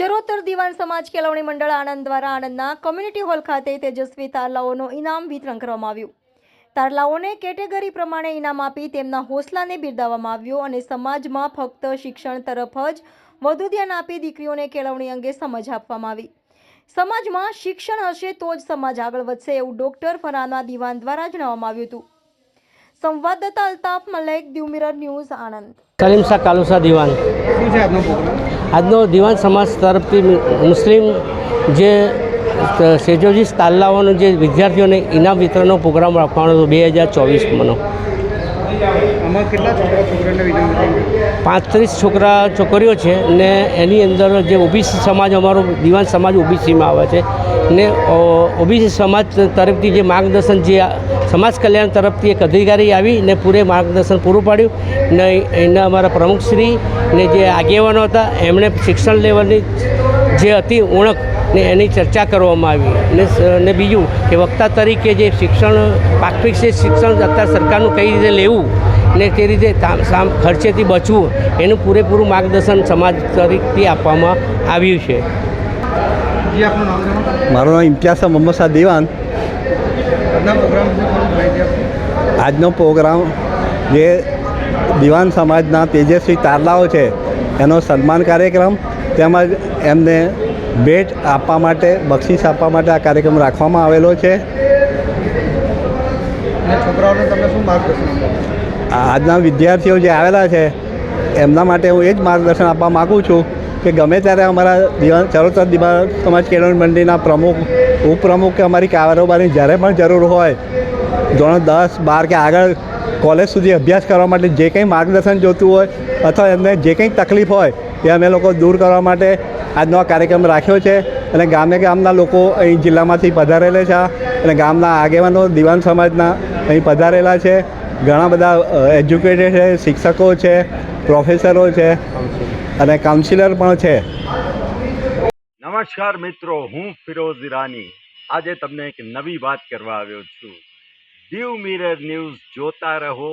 ચરોતર દિવાન સમાજ કેળવણી મંડળ આણંદ દ્વારા આણંદના કોમ્યુનિટી હોલ ખાતે તેજસ્વી તારલાઓનું ઇનામ વિતરણ કરવામાં આવ્યું. તારલાઓને કેટેગરી પ્રમાણે ઇનામ આપી તેમના હોસલાને બિરદાવવામાં આવ્યો અને સમાજમાં ફક્ત શિક્ષણ તરફ જ વધુ ધ્યાન આપી દીકરીઓને કેળવણી અંગે સમજ આપવામાં આવી. સમાજમાં શિક્ષણ હશે તો જ સમાજ આગળ વધશે એવું ડોક્ટર ફરાના દિવાન દ્વારા જણાવવામાં આવ્યું હતું. સંવાદદાતા અલ્તાફ મલેક દ્યુ મિરર ન્યૂઝ આણંદ. સલીમ શાહ કાલુસા દિવાન. આજનો દિવાન સમાજ તરફથી મુસ્લિમ જે સેજોજી તાલ્લાઓનો જે વિદ્યાર્થીઓને ઇનામ વિતરણનો પ્રોગ્રામ રાખવાનો હતો બે હજાર ચોવીસમાંનો. આમાં કેટલા છોકરા છોકરીઓને વિધાન પાંત્રીસ છોકરા છોકરીઓ છે ને એની અંદર જે ઓબીસી સમાજ, અમારો દિવાન સમાજ ઓબીસીમાં આવે છે. ને ઓબીસી સમાજ તરફથી જે માર્ગદર્શન જે સમાજ કલ્યાણ તરફથી એક અધિકારી આવી ને પૂરે માર્ગદર્શન પૂરું પાડ્યું. ને એના અમારા પ્રમુખશ્રી ને જે આગેવાનો હતા, એમણે શિક્ષણ લેવલની જે હતી ઉણપ ને એની ચર્ચા કરવામાં આવી. ને ને બીજું કે વક્તા તરીકે જે શિક્ષણ પ્રાથમિક છે શિક્ષણ અત્યારે સરકારનું કઈ રીતે લેવું ને તે રીતે ખર્ચેથી બચવું એનું પૂરેપૂરું માર્ગદર્શન સમાજ તરીકે આપવામાં આવ્યું છે. જી નામ જણાવો. મારું નામ ઇમ્તિયાઝ મોહમ્મદ શાહ દિવાન. આજનો પ્રોગ્રામ જે દિવાન સમાજના તેજસ્વી તારલાઓ છે એનો સન્માન કાર્યક્રમ તેમજ એમને ભેટ આપવા માટે બક્ષિસ આપવા માટે આ કાર્યક્રમ રાખવામાં આવેલો છે. છોકરાઓને તમે શું માર્ગદર્શન આજના વિદ્યાર્થીઓ જે આવેલા છે એમના માટે હું એ જ માર્ગદર્શન આપવા માગું છું કે ગમે ત્યારે અમારા દિવાન ચરોતર દિવાન સમાજ કેળવણી મંડળીના પ્રમુખ ઉપપ્રમુખ કે અમારી કારોબારની જ્યારે પણ જરૂર હોય ધોરણ દસ બાર કે આગળ કોલેજ સુધી અભ્યાસ કરવા માટે જે કંઈ માર્ગદર્શન જોતું હોય અથવા એમને જે કંઈ તકલીફ હોય એ અમે લોકો દૂર કરવા માટે આજનો આ કાર્યક્રમ રાખ્યો છે અને ગામે ગામના લોકો અહીં જિલ્લામાંથી પધારેલા છે અને ગામના આગેવાનો દિવાન સમાજના અહીં પધારેલા છે. ઘણા બધા એજ્યુકેટેડ છે, શિક્ષકો છે પ્રોફેસરો છે અને કાઉન્સિલર પણ છે. નમસ્કાર મિત્રો, હું ફિરોઝ ઈરાની. આજે તમને એક નવી વાત કરવા આવ્યો છું. દીવ મિરર ન્યૂઝ જોતા રહો